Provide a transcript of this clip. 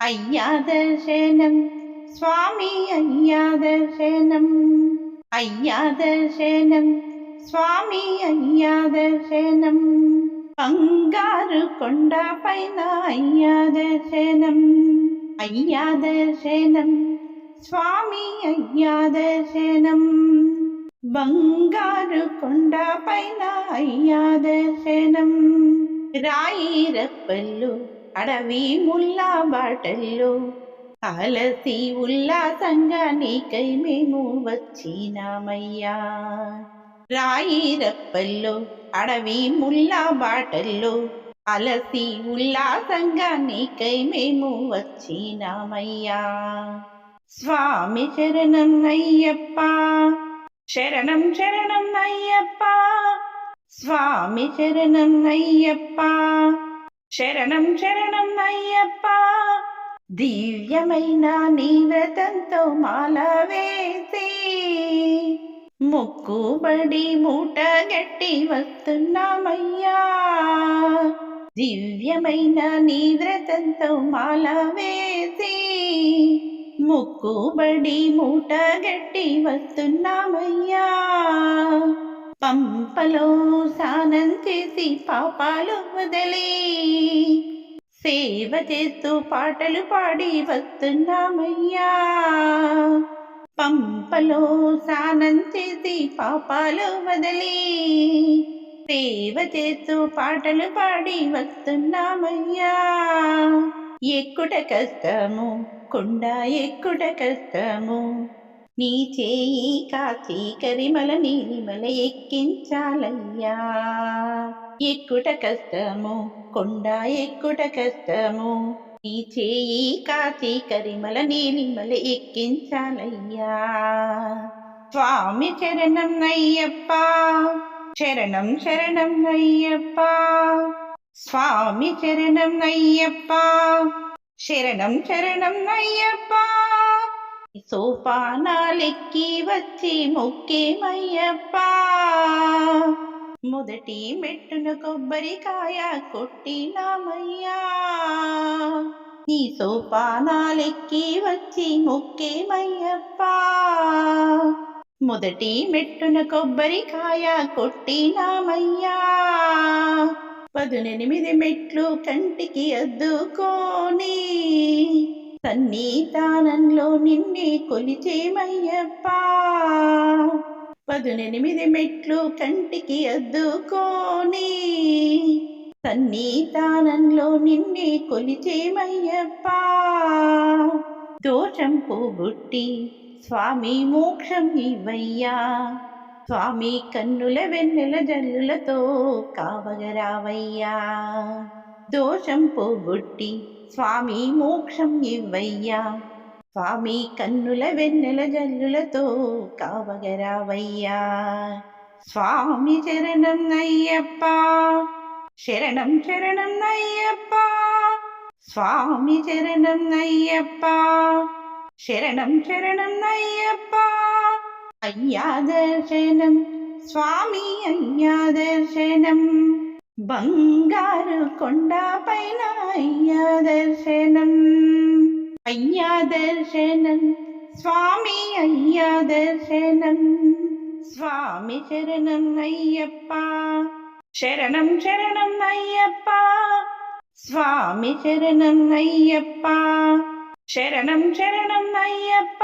అయ్యా దర్శనం స్వామి అయ్యా దర్శనం అయ్యా దర్శనం స్వామి అయ్యా దర్శనం బంగారు కొండ పైన అయ్యా దర్శనం అయ్యా దర్శనం స్వామి అయ్యా దర్శనం బంగారు కొండ పైన అయ్యా దర్శనం రాయి రప్పల్లు అడవి ముల్లా బాటల్లో. అలసి ఉల్లాసంగా నీకై మేము వచ్చినామయ్యా. రాయి రప్పల్లో అడవి ముల్లా బాటల్లో. అలసి ఉల్లాసంగా నీకై మేము వచ్చినామయ్యా. స్వామి శరణం అయ్యప్ప శరణం శరణం అయ్యప్ప. స్వామి శరణం అయ్యప్ప. శరణం శరణం అయ్యప్ప. దివ్యమైన నీ వ్రతంతో మాల వేసి మొక్కుబడి మూట గట్టి వస్తున్నామయ్యా. దివ్యమైన నీ వ్రతంతో మాల వేసి మొక్కుబడి మూట గట్టి వస్తున్నామయ్యా. పంపలో సానంచేసి పాపాలు వదిలి. సేవ చేస్తూ పాటలు పాడి వస్తున్నామయ్యా. పంపలో స్నానం చేసి పాపాలు వదిలి. సేవ చేస్తూ పాటలు పాడి వస్తున్నామయ్యా. ఎక్కుట కష్టము కొండ ఎక్కుట కష్టము నీ చేయి కాచి కరిమల నీలిమల ఎక్కించాలయ్యా. ఎక్కుట కష్టము కొండ ఎక్కుట కష్టము నీ చేయి కాచి కరిమల నీలిమల ఎక్కించాలయ్యా. స్వామి చరణం అయ్యప్ప శరణం శరణం అయ్యప్ప. స్వామి చరణం అయ్యప్ప శరణం శరణం అయ్యప్ప. సోపానాలెక్కి వచ్చి మొక్కేమయ్యప్ప మొదటి మెట్టున కొబ్బరికాయ కొట్టినామయ్యా నీ సోపానాలెక్కి వచ్చి మొక్కేమయ్యప్ప మొదటి మెట్టున కొబ్బరికాయ కొట్టినామయ్యా పదునెనిమిది మెట్లు కంటికి అద్దుకోని. సన్నిధానంలో నిన్నే కొలిచేమయ్యప్ప. పదునెనిమిది మెట్లు కంటికి అద్దుకోని. సన్నిధానంలో నిన్నే కొలిచేమయ్యప్ప. దోషం పోగొట్టి స్వామి మోక్షం ఇవ్వయ్యా. స్వామి కన్నుల వెన్నెల జల్లులతో కావగరావయ్యా. దోషం పోగొట్టి స్వామి మోక్షం ఇవ్వయ్యా స్వామి కన్నుల వెన్నెల జల్లులతో కావగరావయ్యా స్వామి శరణం అయ్యప్ప శరణం శరణం అయ్యప్ప స్వామి శరణం అయ్యప్ప శరణం శరణం అయ్యప్ప అయ్యా దర్శనం స్వామి అయ్యా దర్శనం బంగారు కొండ పైన అయ్యా దర్శనం అయ్యా దర్శనం స్వామి అయ్యా దర్శనం స్వామి శరణం అయ్యప్ప శరణం శరణం అయ్యప్ప స్వామి శరణం అయ్యప్ప శరణం శరణం అయ్యప్ప